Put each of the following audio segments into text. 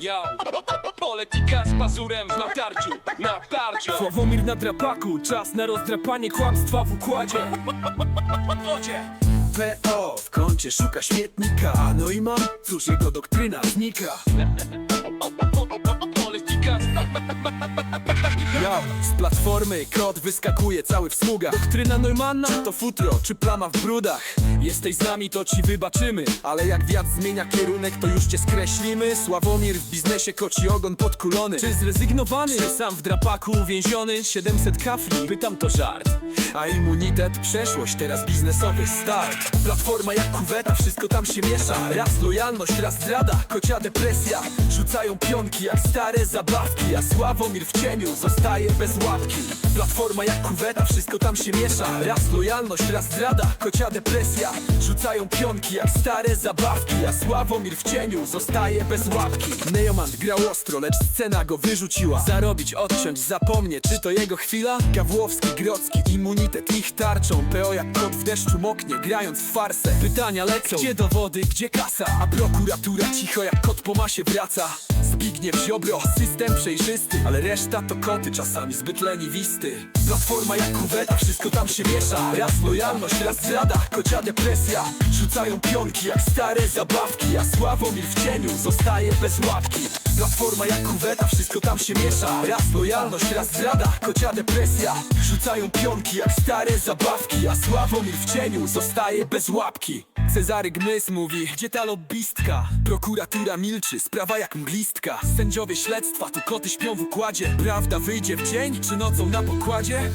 Yo, polityka z pazurem w natarciu, natarciu Sławomir na drapaku, czas na rozdrapanie kłamstwa w układzie. PO w kącie szuka śmietnika. No i mam, cóż jego doktryna znika. Polityka Z platformy kod wyskakuje cały w smugach Doktryna Neumana, to futro, czy plama w brudach. Jesteś z nami, to ci wybaczymy. Ale jak wiatr zmienia kierunek, to już cię skreślimy. Sławomir w biznesie koci ogon podkulony. Czy zrezygnowany, czy sam w drapaku uwięziony? 700 kafli, pytam to żart a immunitet, przeszłość, teraz biznesowy start. Platforma jak kuweta, wszystko tam się miesza. Raz lojalność, raz zdrada, kocia depresja. Rzucają pionki jak stare zabawki A Sławomir w cieniu zostaje bez łapki. Platforma jak kuweta, wszystko tam się miesza. Raz lojalność, raz zdrada, kocia depresja. Rzucają pionki jak stare zabawki A Sławomir w cieniu zostaje bez łapki. Neomant grał ostro, lecz scena go wyrzuciła. Zarobić, odciąć, zapomnieć, czy to jego chwila? Gawłowski, Grocki, immunitet ich tarczą. PO jak kot w deszczu moknie, grając w farsę. Pytania lecą, gdzie dowody, gdzie kasa? A prokuratura cicho jak kot po masie wraca. Zbigniew Ziobro, system przejrzysty. Ale reszta to koty, czasami zbyt leniwisty. Platforma jak kuweta, wszystko tam się miesza. Raz lojalność, raz zrada, kocia depresja. Rzucają pionki jak stare zabawki. A Sławomir w cieniu zostaje bez łapki. Platforma jak kuweta, wszystko tam się miesza. Raz lojalność, raz zrada, kocia depresja Rzucają pionki jak stare zabawki A Sławomir w cieniu zostaje bez łapki Cezary Gmys mówi, gdzie ta lobbystka? Prokuratura milczy, sprawa jak mglistka Sędziowie śledztwa, tu koty śpią w układzie Prawda wyjdzie w dzień, czy nocą na pokładzie?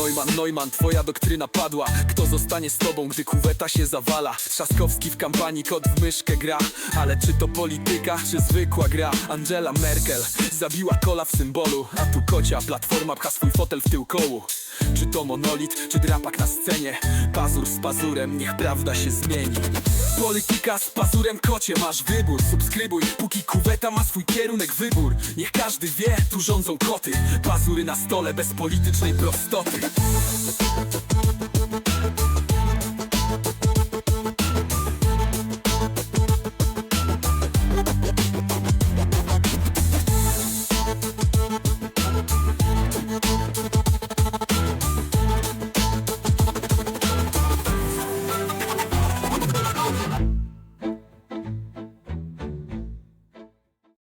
Neumann, Neumann, twoja doktryna padła Kto zostanie z tobą, gdy kuweta się zawala? Trzaskowski w kampanii kot w myszkę gra Ale czy to polityka, czy zwykła gra? Angela Merkel zabiła kola w symbolu A tu kocia, platforma pcha swój fotel w tył kołu Czy to monolit, czy drapak na scenie? Pazur z pazurem, niech prawda się zmieni. Polityka z pazurem kocie, masz wybór. Subskrybuj, póki kuweta ma swój kierunek wybór. Niech każdy wie, tu rządzą koty. Pazury na stole bez politycznej prostoty